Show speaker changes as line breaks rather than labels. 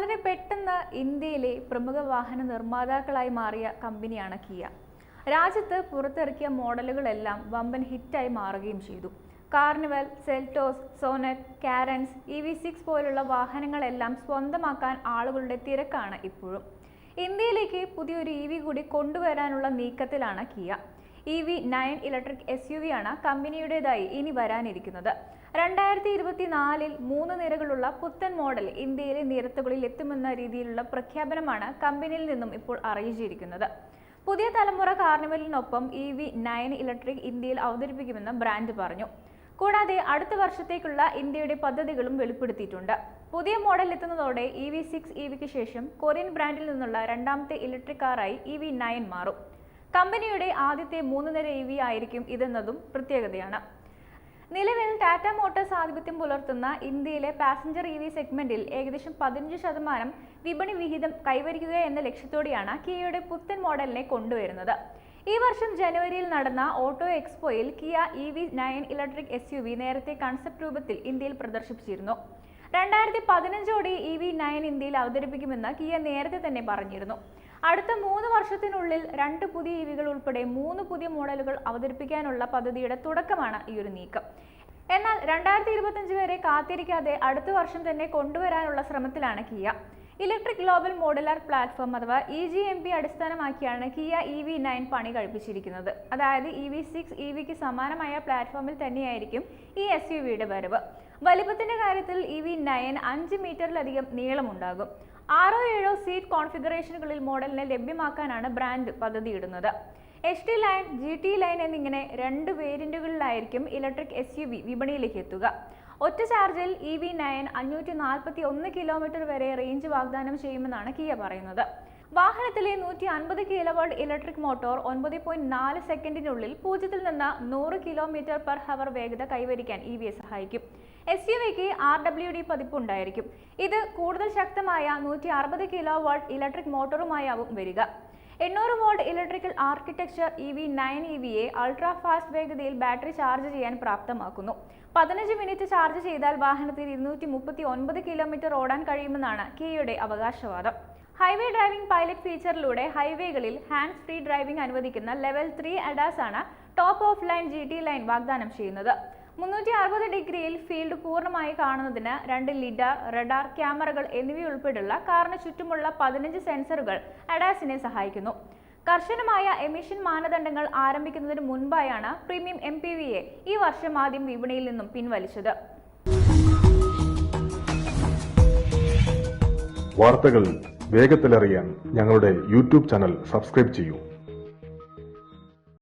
വളരെ പെട്ടെന്ന് ഇന്ത്യയിലെ പ്രമുഖ വാഹന നിർമ്മാതാക്കളായി മാറിയ കമ്പനിയാണ് കിയ. രാജ്യത്ത് പുറത്തിറക്കിയ മോഡലുകളെല്ലാം വമ്പൻ ഹിറ്റായി മാറുകയും ചെയ്തു. Carnival Seltos Sonet Carens E V six പോലുള്ള വാഹനങ്ങളെല്ലാം സ്വന്തമാക്കാൻ ആളുകളുടെ തിരക്കാണ് ഇപ്പോഴും. ഇന്ത്യയിലേക്ക് പുതിയൊരു ഇ വി കൂടി കൊണ്ടുവരാനുള്ള നീക്കത്തിലാണ് Kia. E V nine electric S U V ആണ് കമ്പനിയുടേതായി ഇനി വരാനിരിക്കുന്നത്. രണ്ടായിരത്തി ഇരുപത്തിനാലിൽ മൂന്ന് നിരകളുള്ള പുത്തൻ മോഡൽ ഇന്ത്യയിലെ നിരത്തുകളിൽ എത്തുമെന്ന രീതിയിലുള്ള പ്രഖ്യാപനമാണ് കമ്പനിയിൽ നിന്നും ഇപ്പോൾ അറിയിച്ചിരിക്കുന്നത്. പുതിയ തലമുറ കാർണിവലിനൊപ്പം ഇ വി നയൻ ഇലക്ട്രിക് ഇന്ത്യയിൽ അവതരിപ്പിക്കുമെന്ന് ബ്രാൻഡ് പറഞ്ഞു. കൂടാതെ അടുത്ത വർഷത്തേക്കുള്ള ഇന്ത്യയുടെ പദ്ധതികളും വെളിപ്പെടുത്തിയിട്ടുണ്ട്. പുതിയ മോഡൽ എത്തുന്നതോടെ ഇ വി സിക്സ് ഇ വിക്ക് ശേഷം കൊറിയൻ ബ്രാൻഡിൽ നിന്നുള്ള രണ്ടാമത്തെ ഇലക്ട്രിക് കാറായി ഇ വി നയൻ മാറും. കമ്പനിയുടെ ആദ്യത്തെ മൂന്ന് നിര ഇ വി ആയിരിക്കും ഇതെന്നതും പ്രത്യേകതയാണ്. നിലവിൽ ടാറ്റ മോട്ടോഴ്സ് ആധിപത്യം പുലർത്തുന്ന ഇന്ത്യയിലെ പാസഞ്ചർ ഇ വി സെഗ്മെന്റിൽ ഏകദേശം പതിനഞ്ച് ശതമാനം വിപണി വിഹിതം കൈവരിക്കുക എന്ന ലക്ഷ്യത്തോടെയാണ് കിയയുടെ പുത്തൻ മോഡലിനെ കൊണ്ടുവരുന്നത്. ഈ വർഷം ജനുവരിയിൽ നടന്ന auto എക്സ്പോയിൽ Kia E V nine electric S U V നേരത്തെ കൺസെപ്റ്റ് രൂപത്തിൽ ഇന്ത്യയിൽ പ്രദർശിപ്പിച്ചിരുന്നു. രണ്ടായിരത്തി പതിനഞ്ചോടെ ഇ വി നയൻ ഇന്ത്യയിൽ അവതരിപ്പിക്കുമെന്ന് കിയ നേരത്തെ തന്നെ പറഞ്ഞിരുന്നു. അടുത്ത മൂന്ന് വർഷത്തിനുള്ളിൽ രണ്ട് പുതിയ ഇ വികൾ ഉൾപ്പെടെ മൂന്ന് പുതിയ മോഡലുകൾ അവതരിപ്പിക്കാനുള്ള പദ്ധതിയുടെ തുടക്കമാണ് ഈ ഒരു നീക്കം. എന്നാൽ രണ്ടായിരത്തി ഇരുപത്തഞ്ച് വരെ കാത്തിരിക്കാതെ അടുത്ത വർഷം തന്നെ കൊണ്ടുവരാനുള്ള ശ്രമത്തിലാണ് Kia. Electric global modular platform അഥവാ ഇ ജി എം പി അടിസ്ഥാനമാക്കിയാണ് കിയ ഇ വി നയൻ പണി കഴിപ്പിച്ചിരിക്കുന്നത്. അതായത് ഇ വി സിക്സ് ഇ വിക്ക് സമാനമായ പ്ലാറ്റ്ഫോമിൽ തന്നെയായിരിക്കും ഈ എസ് യു വിയുടെ വരവ്. വലിപ്പത്തിന്റെ കാര്യത്തിൽ ഇ വി നയൻ അഞ്ച് മീറ്ററിലധികം നീളമുണ്ടാകും. ആറോ ഏഴോ സീറ്റ് കോൺഫിഗറേഷനുകളിൽ മോഡലിനെ ലഭ്യമാക്കാനാണ് brand പദ്ധതിയിടുന്നത്. H T line G T line എന്നിങ്ങനെ രണ്ട് വേരിയന്റുകളിലായിരിക്കും ഇലക്ട്രിക് എസ് യു വി വിപണിയിലേക്ക് എത്തുക. ഒറ്റ ചാർജിൽ ഇ വി നയൻ അഞ്ഞൂറ്റി നാൽപ്പത്തി ഒന്ന് കിലോമീറ്റർ വരെ റേഞ്ച് വാഗ്ദാനം ചെയ്യുമെന്നാണ് കിയ പറയുന്നത്. വാഹനത്തിലെ നൂറ്റി അൻപത് കിലോവാട്ട് ഇലക്ട്രിക് മോട്ടോർ ഒൻപത് പോയിന്റ് നാല് സെക്കൻഡിനുള്ളിൽ പൂജ്യത്തിൽ നിന്ന് നൂറ് കിലോമീറ്റർ പെർ ഹവർ വേഗത കൈവരിക്കാൻ ഇ വിയെ സഹായിക്കും. എസ് യു വിക്ക് ആർ ഡബ്ല്യു ഡി പതിപ്പ് ഉണ്ടായിരിക്കും ഇത് കൂടുതൽ ശക്തമായ നൂറ്റി അറുപത് കിലോ വാട്ട് ഇലക്ട്രിക് മോട്ടോറുമായാവും വരിക. എണ്ണൂറ് volt electrical architecture E V nine E വിയെ ultra fast വേഗതയിൽ ബാറ്ററി ചാർജ് ചെയ്യാൻ പ്രാപ്തമാക്കുന്നു. പതിനഞ്ച് മിനിറ്റ് ചാർജ് ചെയ്താൽ വാഹനത്തിൽ ഇരുന്നൂറ്റി മുപ്പത്തി ഒൻപത് കിലോമീറ്റർ ഓടാൻ കഴിയുമെന്നാണ് കിയയുടെ അവകാശവാദം. ഹൈവേ ഡ്രൈവിംഗ് പൈലറ്റ് ഫീച്ചറിലൂടെ ഹൈവേകളിൽ ഹാൻഡ് ഫ്രീ ഡ്രൈവിംഗ് അനുവദിക്കുന്ന ലെവൽ ത്രീ അഡാസ് ആണ് top of line G line വാഗ്ദാനം ചെയ്യുന്നത്. മുന്നൂറ്റി അറുപത് ഡിഗ്രിയിൽ ഫീൽഡ് പൂർണമായി കാണുന്നതിന് രണ്ട് ലിഡാർ റഡാർ ക്യാമറകൾ എന്നിവയുൾപ്പെടെയുള്ള കാറിന് ചുറ്റുമുള്ള പതിനഞ്ച് സെൻസറുകൾ അഡാസിനെ സഹായിക്കുന്നു. കർശനമായ എമിഷൻ മാനദണ്ഡങ്ങൾ ആരംഭിക്കുന്നതിന് മുൻപായാണ് പ്രീമിയം എം പി വിയെ ഈ വർഷം ആദ്യം വിപണിയിൽ നിന്നും പിൻവലിച്ചത്.
വാർത്തകൾ വേഗത്തിലറിയാൻ ഞങ്ങളുടെ യൂട്യൂബ് ചാനൽ സബ്സ്ക്രൈബ് ചെയ്യൂ.